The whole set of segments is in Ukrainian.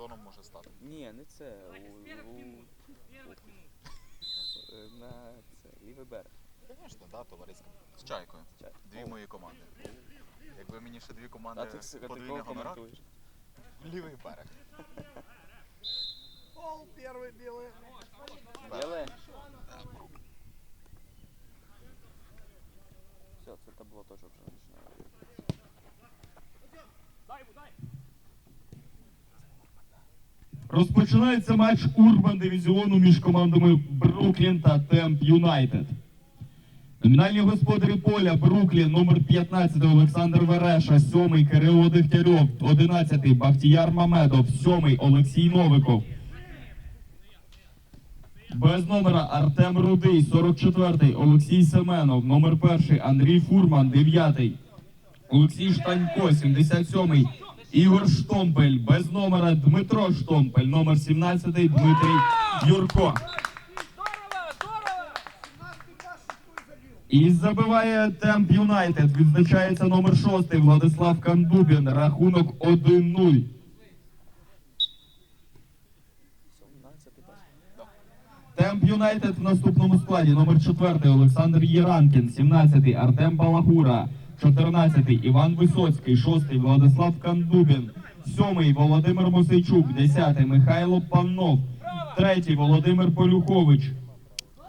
чемпіоном може стати. Ні, не це. У, у, Е, на це. Лівий берег. Звісно, да, товариська. З чайкою. Чай. Дві мої команди. Якби мені ще дві А команди ти, с- ти кого номера, коментуєш? лівий берег. Пол первый белый. Біле? Все, це табло теж вже починає. Розпочинається матч Урбан дивізіону між командами Бруклін та Темп Юнайтед. Номінальні господарі поля Бруклін, номер 15 Олександр Вереша, 7 Кирило Дегтярьов, 11 Бахтіяр Мамедов, 7 Олексій Новиков. Без номера Артем Рудий, 44 Олексій Семенов, номер 1 Андрій Фурман, 9 Олексій Штанько, 77-й. Ігор Штомпель, без номера Дмитро Штомпель, номер 17-й Дмитрій Юрко. І забиває Темп Юнайтед. Відзначається номер 6 Владислав Кандубін. Рахунок 1-0. 17. Темп Юнайтед в наступному складі. Номер 4 Олександр Єранкін, 17 Артем Балагура, 14 Іван Висоцький, 6 Владислав Кандубін, 7 Володимир Мосейчук, 10 Михайло Паннов, 3 Володимир Полюхович,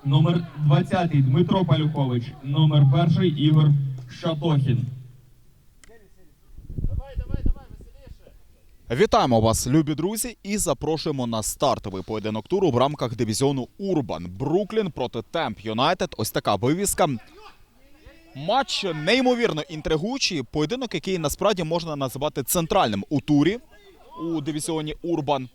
номер 20 Дмитро Полюхович, номер 1 Ігор Шатохін. Вітаємо вас, любі друзі, і запрошуємо на стартовий поєдинок туру в рамках дивізіону Урбан. Бруклін проти Темп Юнайтед. Ось така вивіска. Матч неймовірно інтригуючий. Поєдинок, який насправді можна називати центральним у турі у дивізіоні Урбан.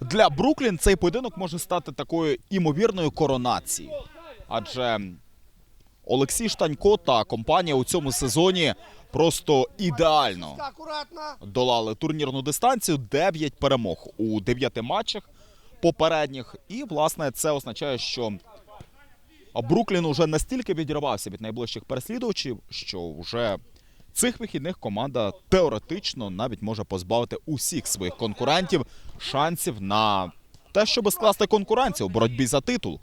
Для Бруклін цей поєдинок може стати такою імовірною коронацією. Адже Олексій Штанько та компанія у цьому сезоні просто ідеально долали турнірну дистанцію 9 перемог у 9 матчах попередніх. І, власне, це означає, що Бруклін уже настільки відірвався від найближчих переслідувачів, що вже цих вихідних команда теоретично навіть може позбавити усіх своїх конкурентів шансів на те, щоб скласти конкуренцію у боротьбі за титул.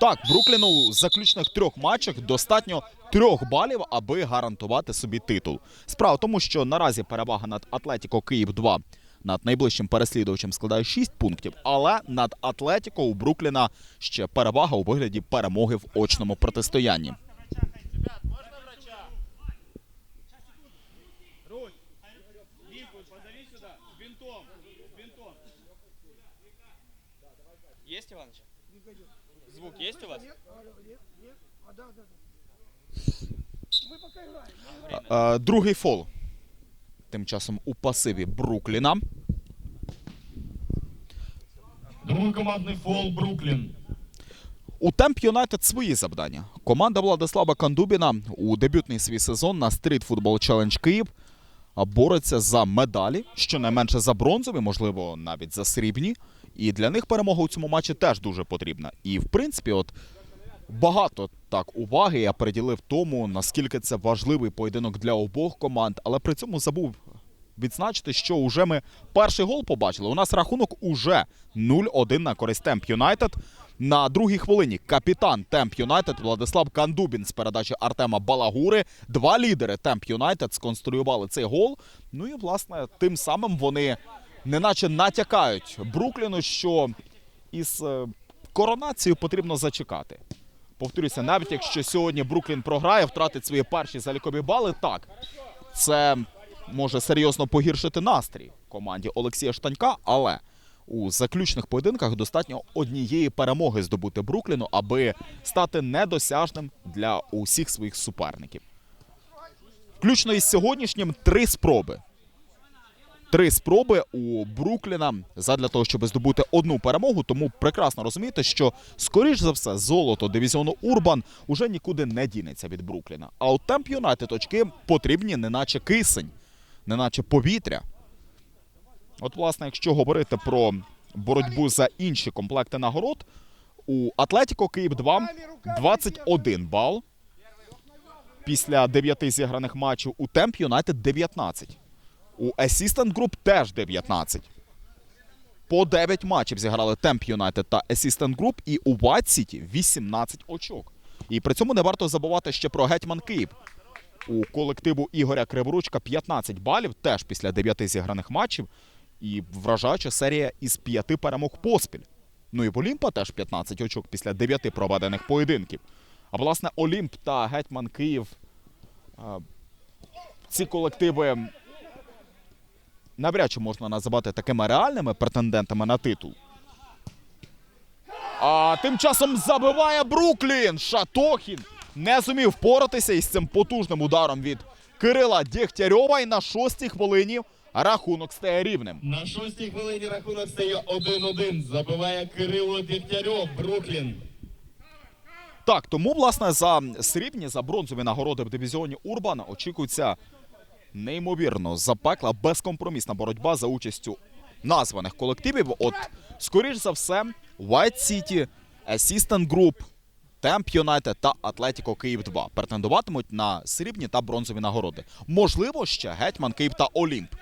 Так, Брукліну у заключних трьох матчах достатньо трьох балів, аби гарантувати собі титул. Справа в тому, що наразі перевага над Атлетіко Київ 2 над найближчим переслідувачем складає 6 пунктів, але над Атлетіко у Брукліна ще перевага у вигляді перемоги в очному протистоянні. Ребят, можно врача? Руль! Липу, позови сюда, с бинтом, с бинтом. Есть, Иваныч? Звук есть у вас? Нет, нет, нет. А, да, да, да. Мы пока играем. мы играем. Е, Другий фол. Тим часом у пасиві Брукліна. Другий командний фол Бруклін. У Темп Юнайтед свої завдання. Команда Владислава Кандубіна у дебютний свій сезон на Street Football Challenge Київ бореться за медалі, щонайменше за бронзові, можливо, навіть за срібні. І для них перемога у цьому матчі теж дуже потрібна. І в принципі, от багато так уваги я приділив тому, наскільки це важливий поєдинок для обох команд, але при цьому забув відзначити, що уже ми перший гол побачили. У нас рахунок уже 0-1 на користь Темп Юнайтед. На другій хвилині капітан Темп Юнайтед Владислав Кандубін з передачі Артема Балагури. Два лідери Темп Юнайтед сконструювали цей гол. Ну і власне тим самим вони неначе натякають Брукліну, що із е, коронацією потрібно зачекати. Повторюся, навіть якщо сьогодні Бруклін програє, втратить свої перші залікові бали, так це може серйозно погіршити настрій команді Олексія Штанька, але у заключних поєдинках достатньо однієї перемоги здобути Брукліну, аби стати недосяжним для усіх своїх суперників. Включно із сьогоднішнім три спроби. Три спроби у Брукліна задля того, щоб здобути одну перемогу. Тому прекрасно розумієте, що скоріш за все золото дивізіону Урбан уже нікуди не дінеться від Брукліна. А у Темп Юнайтед очки потрібні, неначе кисень, неначе повітря. От, власне, якщо говорити про боротьбу за інші комплекти нагород, у Атлетіко Київ 2 21 бал. після 9 зіграних матчів. У Темп Юнайтед 19. У Assistant Group теж 19. По 9 матчів зіграли Темп Юнайтед та Assistant Group, і у White City 18 очок. І при цьому не варто забувати ще про Гетьман Київ. У колективу Ігоря Криворучка 15 балів, теж після 9 зіграних матчів. І вражаюча серія із 5 перемог поспіль. Ну і в Олімпа теж 15 очок після 9 проведених поєдинків. А власне Олімп та Гетьман Київ. Ці колективи навряд чи можна називати такими реальними претендентами на титул. А тим часом забиває Бруклін. Шатохін не зумів впоратися із цим потужним ударом від Кирила Дєгтярьова. І на шостій хвилині рахунок стає рівним. На шостій хвилині рахунок стає 1-1. Забиває Кирило Дегтярьов, Бруклін. Так, тому, власне, за срібні, за бронзові нагороди в дивізіоні Урбан очікується неймовірно запекла, безкомпромісна боротьба за участю названих колективів. От, скоріш за все, White City, Assistant Group, Темп Юнайтед та Атлетіко Київ 2 претендуватимуть на срібні та бронзові нагороди. Можливо, ще Гетьман Київ та Олімп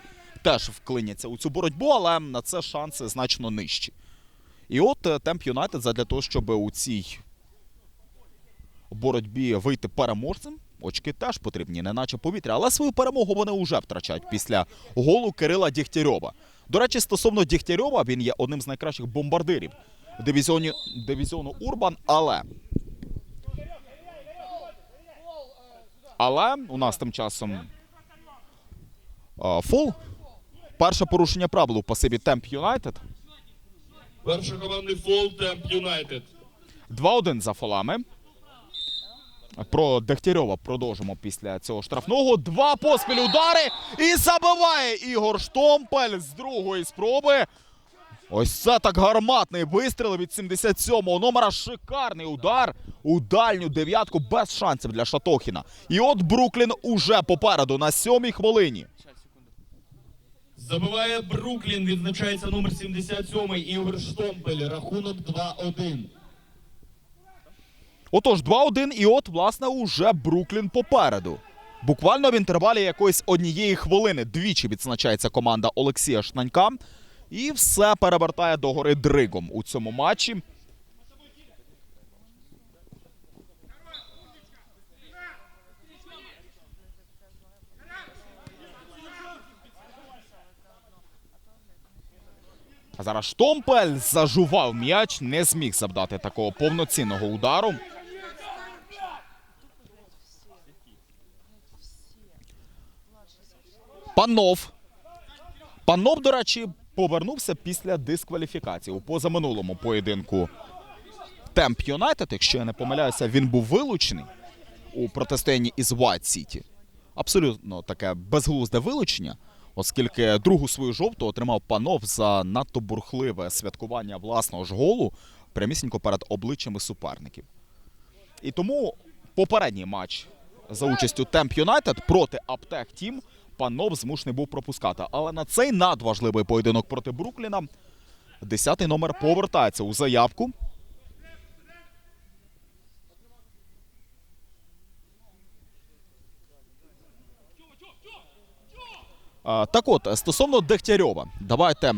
теж вклиняться у цю боротьбу, але на це шанси значно нижчі. І от Темп Юнайтед задля того, щоб у цій боротьбі вийти переможцем. Очки теж потрібні, неначе повітря. Але свою перемогу вони вже втрачають після голу Кирила Дігтярьова. До речі, стосовно Дігтярьова, він є одним з найкращих бомбардирів дивізіоні, дивізіону Урбан. Але. Але у нас тим часом фол. Перше порушення правил у пасиві Темп Юнайтед. Перша командний фол Темп Юнайтед. 2-1 за фолами. Про Дегтярьова продовжимо після цього штрафного. Два поспіль удари і забиває Ігор Штомпель з другої спроби. Ось це так гарматний вистріл від 77-го номера. Шикарний удар у дальню дев'ятку без шансів для Шатохіна. І от Бруклін уже попереду на сьомій хвилині. Забиває Бруклін, відзначається номер 77 Ігор Штомпель. Рахунок 2-1. Отож, 2-1, і от, власне, уже Бруклін попереду. Буквально в інтервалі якоїсь однієї хвилини двічі відзначається команда Олексія Шнанька. І все перевертає догори дригом у цьому матчі. А зараз Штомпель зажував м'яч, не зміг завдати такого повноцінного удару. Панов. Панов, до речі, повернувся після дискваліфікації у позаминулому поєдинку Темп Юнайтед. Якщо я не помиляюся, він був вилучений у протистоянні із White City. Абсолютно таке безглузде вилучення, оскільки другу свою жовту отримав панов за надто бурхливе святкування власного ж голу прямісінько перед обличчями суперників. І тому попередній матч за участю Темп Юнайтед проти Аптек Тім панов змушений був пропускати. Але на цей надважливий поєдинок проти Брукліна десятий номер повертається у заявку. Так от, стосовно Дегтярьова, давайте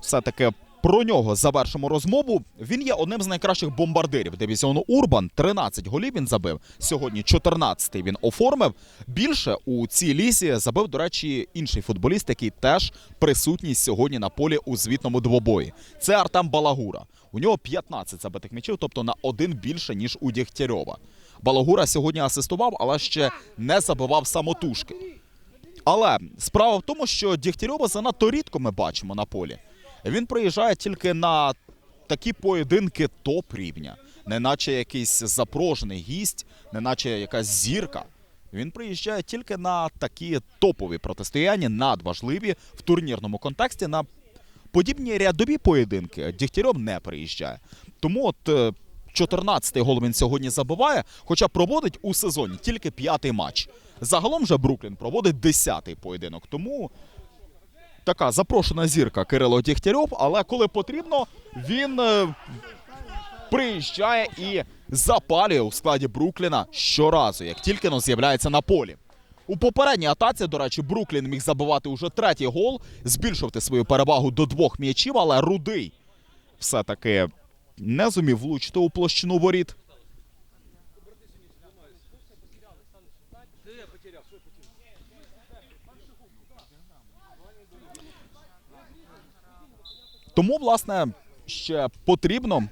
все-таки про нього завершимо розмову. Він є одним з найкращих бомбардирів дивізіону Урбан. 13 голів він забив. Сьогодні 14-й він оформив. Більше у цій лісі забив, до речі, інший футболіст, який теж присутній сьогодні на полі у звітному двобої. Це Артем Балагура. У нього 15 забитих м'ячів, тобто на один більше, ніж у Дєгтярьова. Балагура сьогодні асистував, але ще не забивав самотужки. Але справа в тому, що Дігтярьова занадто рідко ми бачимо на полі. Він приїжджає тільки на такі поєдинки топ рівня, неначе якийсь запрошений гість, неначе якась зірка. Він приїжджає тільки на такі топові протистояння, надважливі в турнірному контексті. На подібні рядові поєдинки Дігтярьов не приїжджає. Тому от е, 14-й гол він сьогодні забиває, хоча проводить у сезоні тільки п'ятий матч. Загалом же Бруклін проводить 10-й поєдинок. Тому така запрошена зірка Кирило Дігтярьов, але коли потрібно, він е, приїжджає і запалює у складі Брукліна щоразу, як тільки но з'являється на полі. У попередній атаці, до речі, Бруклін міг забивати уже третій гол, збільшувати свою перевагу до двох м'ячів, але рудий все-таки не зумів влучити у площину воріт. Тому, власне, ще потрібно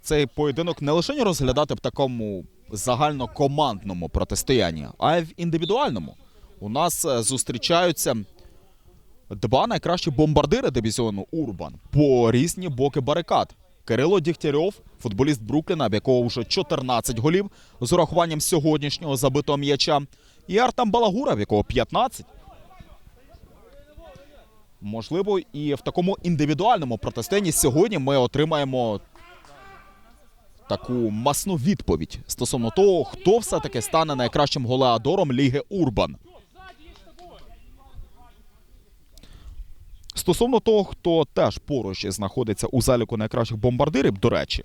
цей поєдинок не лише розглядати в такому загальнокомандному протистоянні, а й в індивідуальному. У нас е, зустрічаються два найкращі бомбардири дивізіону Урбан по різні боки барикад. Кирило Дігтярьов, футболіст Брукліна, в якого вже 14 голів з урахуванням сьогоднішнього забитого м'яча, і Артем Балагура, в якого 15. Можливо, і в такому індивідуальному протистоянні сьогодні ми отримаємо таку масну відповідь стосовно того, хто все-таки стане найкращим голеадором Ліги Урбан. Стосовно того, хто теж поруч знаходиться у заліку найкращих бомбардирів, до речі,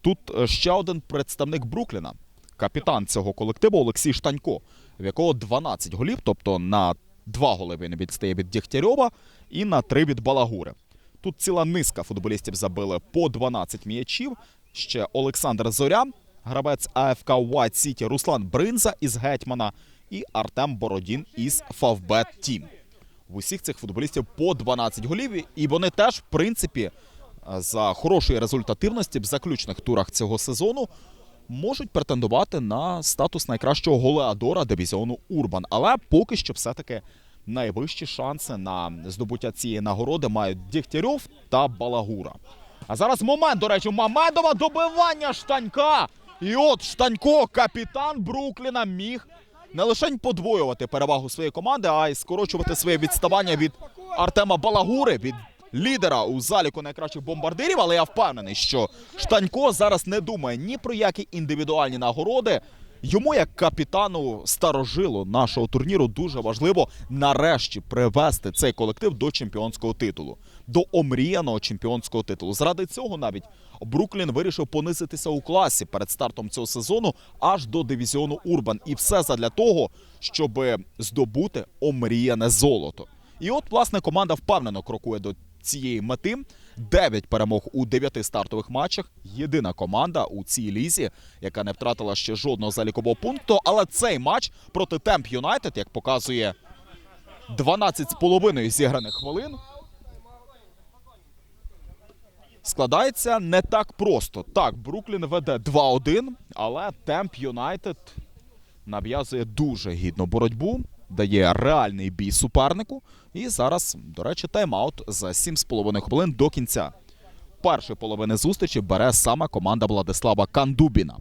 тут е, ще один представник Брукліна, капітан цього колективу Олексій Штанько, в якого 12 голів, тобто на 2 голи він відстає від Дігтярьова і на 3 від Балагури. Тут ціла низка футболістів забили по 12 м'ячів. Ще Олександр Зоря, гравець АФК White City, Руслан Бринза із Гетьмана і Артем Бородін із Фавбет Тім. В усіх цих футболістів по 12 голів, і вони теж, в принципі, за хорошої результативності в заключних турах цього сезону можуть претендувати на статус найкращого голеадора дивізіону Урбан. Але поки що все-таки найвищі шанси на здобуття цієї нагороди мають Дігтярьов та Балагура. А зараз момент, до речі, Мамедова добивання штанька. І от штанько, капітан Брукліна, міг не лише подвоювати перевагу своєї команди, а й скорочувати своє відставання від Артема Балагури, від лідера у заліку найкращих бомбардирів. Але я впевнений, що штанько зараз не думає ні про які індивідуальні нагороди. Йому, як капітану старожилу нашого турніру, дуже важливо нарешті привести цей колектив до чемпіонського титулу, до омріяного чемпіонського титулу. Заради цього навіть Бруклін вирішив понизитися у класі перед стартом цього сезону аж до дивізіону Урбан. І все задля того, щоб здобути омріяне золото. І от, власне, команда впевнено крокує до цієї мети. Дев'ять перемог у дев'яти стартових матчах. Єдина команда у цій лізі, яка не втратила ще жодного залікового пункту. Але цей матч проти Темп Юнайтед, як показує 12 з половиною зіграних хвилин, складається не так просто. Так, Бруклін веде 2-1, але Темп Юнайтед нав'язує дуже гідну боротьбу, дає реальний бій супернику. І зараз, до речі, тайм-аут за 7,5 хвилин до кінця. Першої половини зустрічі бере саме команда Владислава Кандубіна.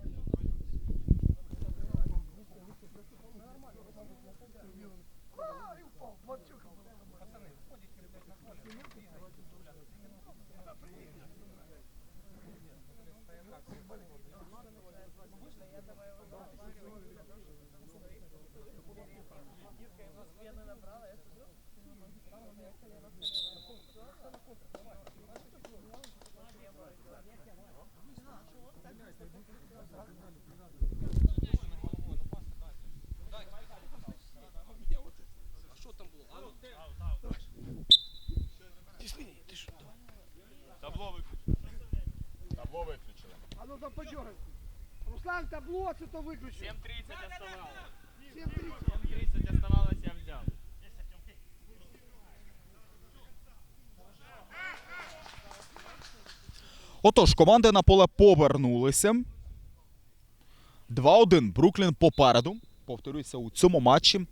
Ти свині, ти що? давай. Табло виключили. А ну там подергай. Руслан, табло це то виключи. 7.30 оставалось. 7.30. 7.30 оставалось, я взял. Отож, команди на поле повернулися. 2-1. Бруклін попереду. Повторюся, у цьому матчі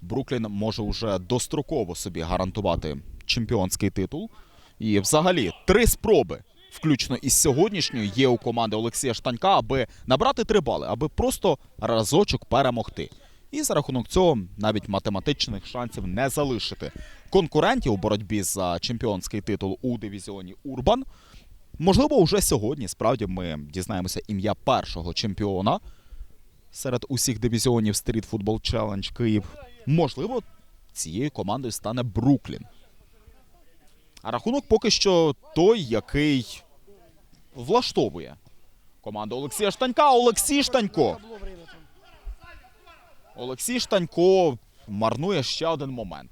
Бруклін може вже достроково собі гарантувати чемпіонський титул. І взагалі три спроби, включно із сьогоднішньою, є у команди Олексія Штанька, аби набрати три бали, аби просто разочок перемогти. І за рахунок цього навіть математичних шансів не залишити конкурентів у боротьбі за чемпіонський титул у дивізіоні Урбан. Можливо, вже сьогодні справді ми дізнаємося ім'я першого чемпіона серед усіх дивізіонів Street Football Challenge Київ. Можливо, цією командою стане Бруклін. А рахунок поки що той, який влаштовує команду Олексія Штанька. Олексій Штанько. Олексій Штанько марнує ще один момент.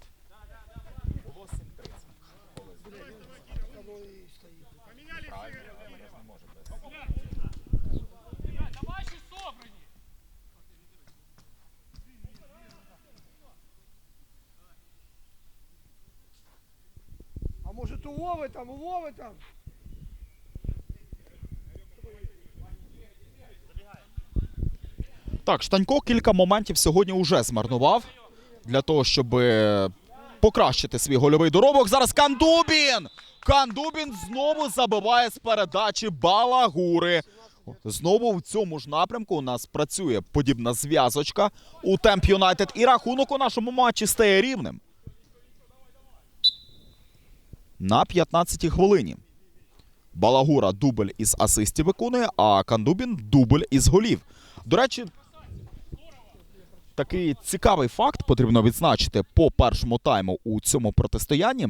А может у Вовы там, у Вовы там? Так, Штанько кілька моментів сьогодні уже змарнував для того, щоб е, покращити свій гольовий доробок. Зараз Кандубін! Кандубін знову забиває з передачі Балагури. Знову в цьому ж напрямку у нас працює подібна зв'язочка у Темп Юнайтед. І рахунок у нашому матчі стає рівним. На 15-й хвилині. Балагура дубль із асистів виконує, а Кандубін дубль із голів. До речі, такий цікавий факт потрібно відзначити по першому тайму у цьому протистоянні.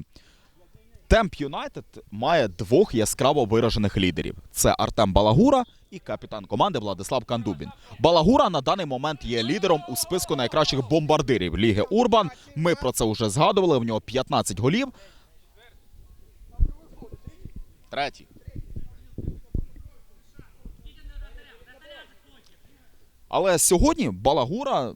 Темп Юнайтед має двох яскраво виражених лідерів: це Артем Балагура і капітан команди Владислав Кандубін. Балагура на даний момент є лідером у списку найкращих бомбардирів Ліги Урбан. Ми про це вже згадували. В нього 15 голів. Третій. Але сьогодні Балагура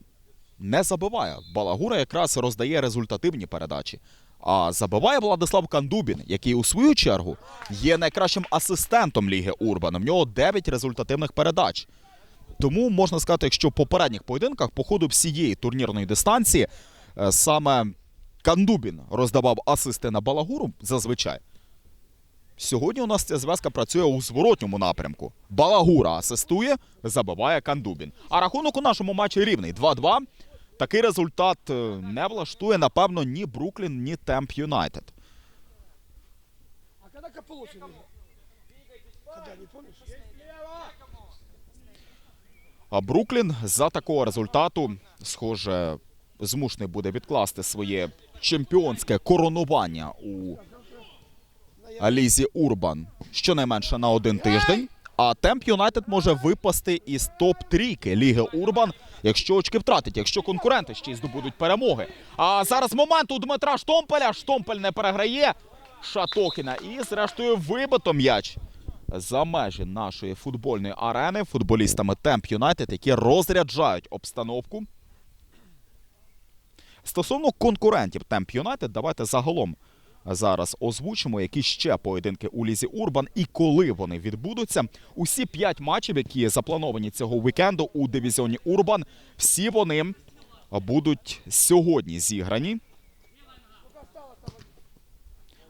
не забиває. Балагура якраз роздає результативні передачі. А забиває Владислав Кандубін, який у свою чергу є найкращим асистентом Ліги Урбан. В нього 9 результативних передач. Тому можна сказати, якщо в попередніх поєдинках по ходу всієї турнірної дистанції е, саме Кандубін роздавав асисти на Балагуру зазвичай. Сьогодні у нас ця зв'язка працює у зворотньому напрямку. Балагура асистує, забиває Кандубін. А рахунок у нашому матчі рівний 2-2. Такий результат е, не влаштує, напевно, ні Бруклін, ні Темп Юнайтед. А Бруклін за такого результату, схоже, змушений буде відкласти своє чемпіонське коронування у Лізі Урбан щонайменше на один тиждень. А Темп Юнайтед може випасти із топ-трійки Ліги Урбан, якщо очки втратить, якщо конкуренти ще й здобудуть перемоги. А зараз момент у Дмитра Штомпеля. Штомпель не переграє Шатохіна. І, зрештою, вибито м'яч за межі нашої футбольної арени футболістами Темп Юнайтед, які розряджають обстановку. Стосовно конкурентів Темп Юнайтед, давайте загалом зараз озвучимо, які ще поєдинки у Лізі Урбан і коли вони відбудуться. Усі п'ять матчів, які заплановані цього вікенду у дивізіоні Урбан, всі вони будуть сьогодні зіграні.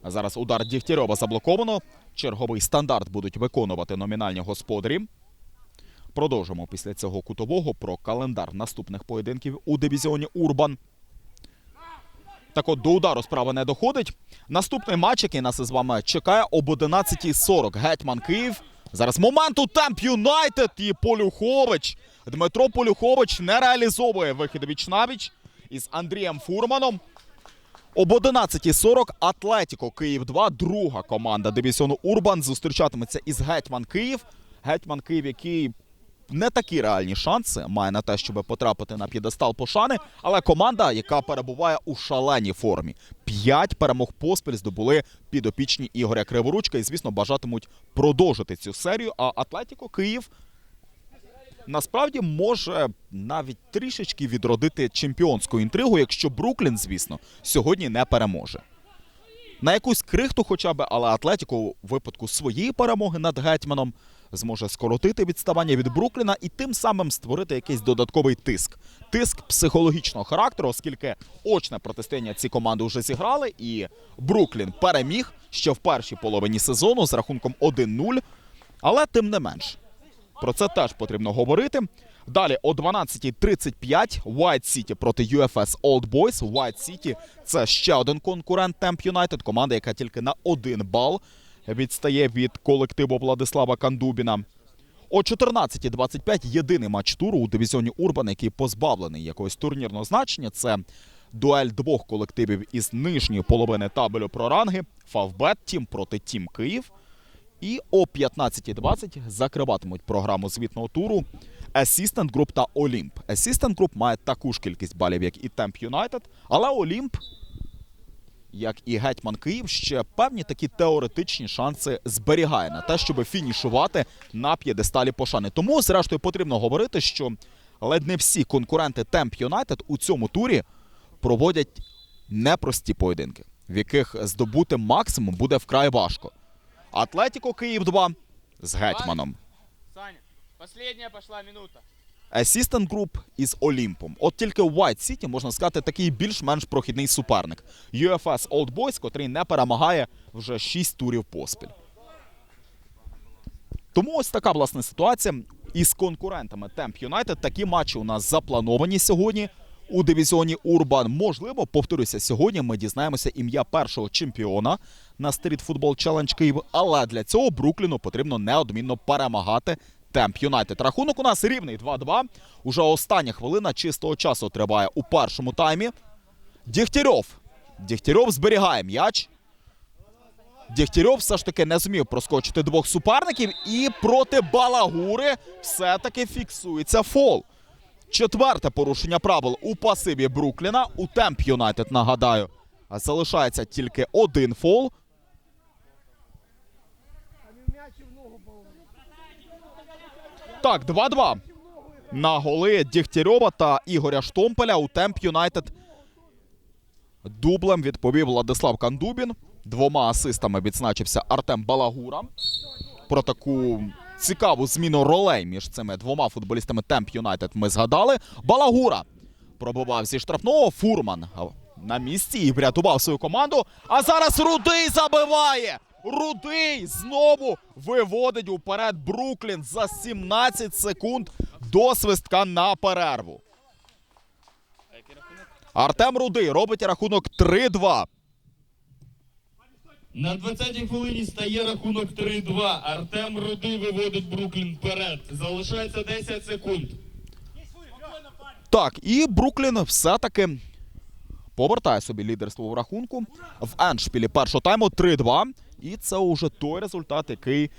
Зараз удар Дігтярьова заблоковано. Черговий стандарт будуть виконувати номінальні господарі. Продовжимо після цього кутового про календар наступних поєдинків у дивізіоні Урбан. Так от до удару справа не доходить. Наступний матч, який нас із вами чекає об 11.40. Гетьман Київ. Зараз момент у Темп Юнайтед і Полюхович. Дмитро Полюхович не реалізовує вихід віч-навіч із Андрієм Фурманом. Об 11.40 Атлетіко Київ 2, друга команда дивізіону Урбан зустрічатиметься із Гетьман Київ. Гетьман Київ, який не такі реальні шанси має на те, щоб потрапити на п'єдестал пошани, але команда, яка перебуває у шаленій формі. П'ять перемог поспіль здобули підопічні Ігоря Криворучка і, звісно, бажатимуть продовжити цю серію. А Атлетіко Київ насправді може навіть трішечки відродити чемпіонську інтригу, якщо Бруклін, звісно, сьогодні не переможе. На якусь крихту, хоча б, але Атлетіко у випадку своєї перемоги над гетьманом зможе скоротити відставання від Брукліна і тим самим створити якийсь додатковий тиск. Тиск психологічного характеру, оскільки очне протистояння ці команди вже зіграли, і Бруклін переміг ще в першій половині сезону з рахунком 1-0. Але тим не менш, про це теж потрібно говорити. Далі о 12.35 White City проти UFS Old Boys. White City – це ще один конкурент Temp United, команда, яка тільки на один бал відстає від колективу Владислава Кандубіна. О 14.25 єдиний матч туру у дивізіоні Урбан, який позбавлений якогось турнірного значення. Це дуель двох колективів із нижньої половини табелю про ранги. Фавбет Тім проти Тім Київ. І о 15.20 закриватимуть програму звітного туру Assistant Group та Олімп. Assistant Group має таку ж кількість балів, як і Темп Юнайтед, але Олімп, як і Гетьман Київ, ще певні такі теоретичні шанси зберігає на те, щоб фінішувати на п'єдесталі пошани. Тому, зрештою, потрібно говорити, що ледь не всі конкуренти Темп Юнайтед у цьому турі проводять непрості поєдинки, в яких здобути максимум буде вкрай важко. Атлетіко Київ 2 з гетьманом. Саня, последняя пошла минута. Assistant Group із Олімпом. От тільки White City, можна сказати, такий більш-менш прохідний суперник. UFS Old Boys, котрий не перемагає вже 6 турів поспіль. Тому ось така власне ситуація. Із конкурентами Темп Юнайтед такі матчі у нас заплановані сьогодні у дивізіоні Урбан. Можливо, повторюся, сьогодні ми дізнаємося ім'я першого чемпіона на Street Football Challenge Київ. Але для цього Брукліну потрібно неодмінно перемагати Темп Юнайтед. Рахунок у нас рівний 2-2. Уже остання хвилина чистого часу триває у першому таймі. Дігтярьов. Дігтярьов зберігає м'яч. Дігтярьов все ж таки не зумів проскочити двох суперників, і проти Балагури все-таки фіксується фол. Четверте порушення правил у пасиві Брукліна. У Темп Юнайтед, нагадаю, залишається тільки один фол. А не в м'яч і в ногу половину. Так, 2-2. На голи Дігтярьова та Ігоря Штомпеля у Темп Юнайтед. Дублем відповів Владислав Кандубін. Двома асистами відзначився Артем Балагура. Про таку цікаву зміну ролей між цими двома футболістами Темп Юнайтед ми згадали. Балагура пробував зі штрафного. Фурман на місці і врятував свою команду. А зараз Рудий забиває. Рудий знову виводить уперед Бруклін за 17 секунд до свистка на перерву. Артем Рудий робить рахунок 3-2. На 20-й хвилині стає рахунок 3-2. Артем Рудий виводить Бруклін вперед. Залишається 10 секунд. Так, і Бруклін все-таки повертає собі лідерство в рахунку в еншпілі першого тайму 3-2. І це уже той результат, який